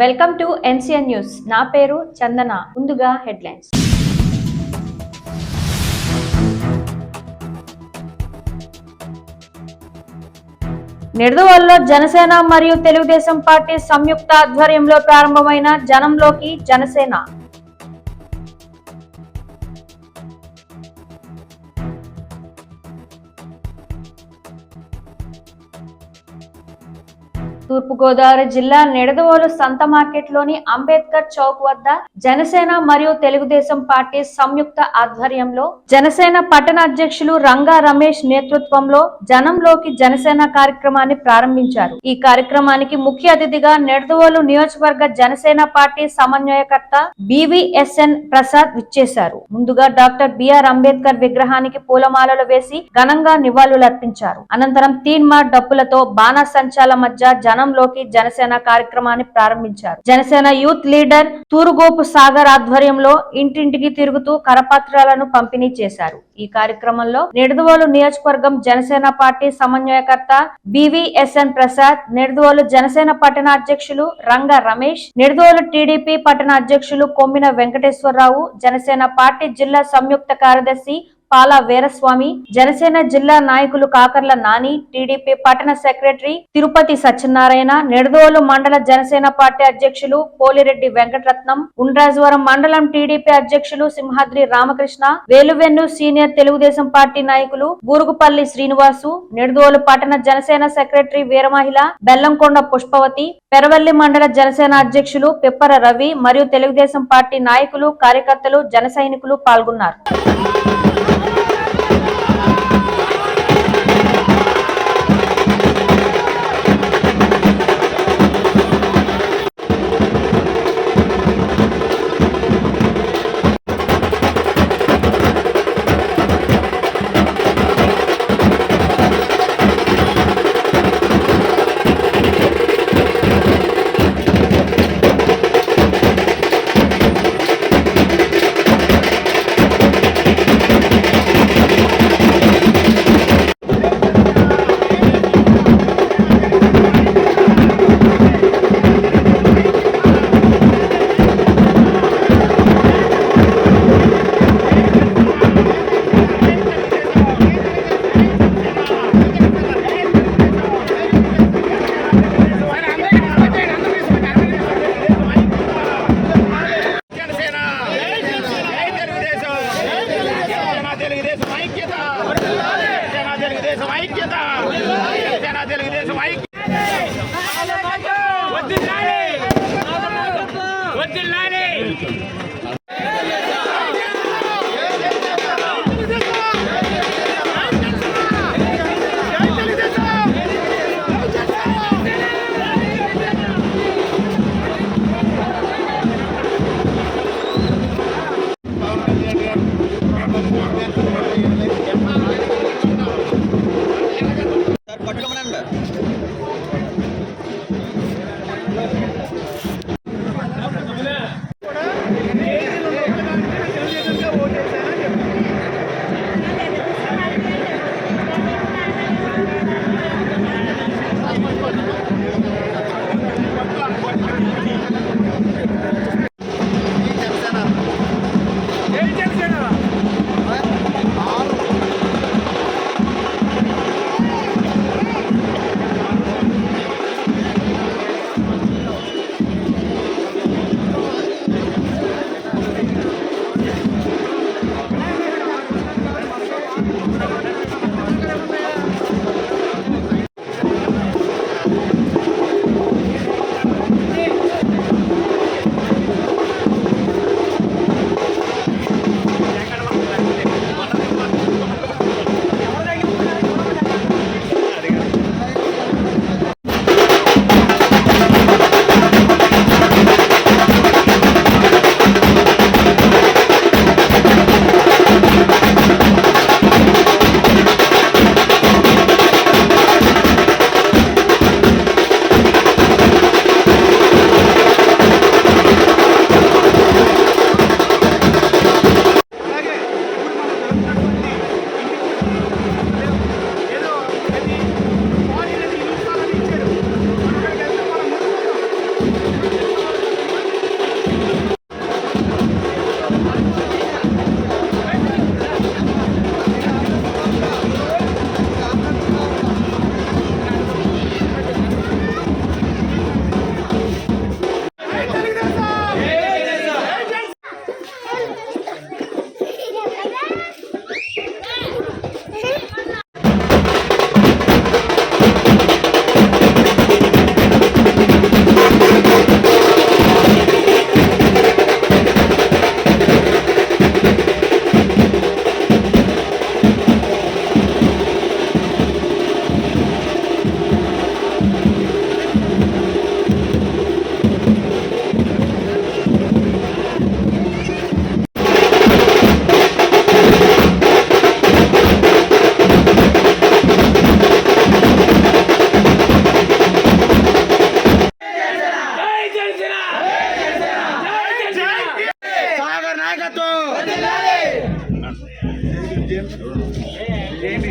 Welcome to NCN news. నా పేరు చందన. ముందుగా హెడ్లైన్స్. నిడదవోలులో జనసేన మరియు తెలుగుదేశం పార్టీ సంయుక్త ఆధ్వర్యంలో ప్రారంభమైన జనంలోకి జనసేన. తూర్పుగోదావరి జిల్లా నిడదవోలు సంత మార్కెట్లోని అంబేద్కర్ చౌక్ వద్ద జనసేన మరియు తెలుగుదేశం పార్టీ సంయుక్త ఆధ్వర్యంలో జనసేన పట్టణ అధ్యక్షులు రంగా రమేష్ నేతృత్వంలో జనంలోకి జనసేన కార్యక్రమాన్ని ప్రారంభించారు. ఈ కార్యక్రమానికి ముఖ్య అతిథిగా నిడదవోలు నియోజకవర్గ జనసేన పార్టీ సమన్వయకర్త బివిఎస్ఎన్ ప్రసాద్ విచ్చేశారు. ముందుగా డాక్టర్ బిఆర్ అంబేద్కర్ విగ్రహానికి పూలమాలలు వేసి ఘనంగా నివాళులర్పించారు. అనంతరం తీన్మార్ డప్పులతో బాణాసంచాల మధ్య జనంలోకి జనసేన కార్యక్రమాన్ని ప్రారంభించారు. జనసేన యూత్ లీడర్ తూరుగోపు సాగర్ ఆధ్వర్యంలో ఇంటింటికి తిరుగుతూ కరపత్రాలను పంపిణీ చేశారు. ఈ కార్యక్రమంలో నిడదవోలు నియోజకవర్గం జనసేన పార్టీ సమన్వయకర్త బివిఎస్ఎన్ ప్రసాద్ నిడదవోలు జనసేన పట్టణ అధ్యక్షులు రంగ రమేష్ నిడదవోలు టీడీపీ పట్టణ అధ్యక్షులు కొమ్మిన వెంకటేశ్వరరావు జనసేన పార్టీ జిల్లా సంయుక్త కార్యదర్శి పాల వీరస్వామి జనసేన జిల్లా నాయకులు కాకర్ల నాని టీడీపీ పట్టణ సెక్రటరీ తిరుపతి సత్యనారాయణ నిడదోలు మండల జనసేన పార్టీ అధ్యక్షులు పోలిరెడ్డి వెంకటరత్నం ఉండ్రాజవరం మండలం టీడీపీ అధ్యక్షులు సింహాద్రి రామకృష్ణ వేలువెన్ను సీనియర్ తెలుగుదేశం పార్టీ నాయకులు బూరుగుపల్లి శ్రీనివాసు నిడదోలు పట్టణ జనసేన సెక్రటరీ వీరమహిళ బెల్లంకొండ పుష్పవతి పెరవల్లి మండల జనసేన అధ్యక్షులు పిప్పర రవి మరియు తెలుగుదేశం పార్టీ నాయకులు కార్యకర్తలు జన సైనికులు పాల్గొన్నారు. తెలుగుదేశం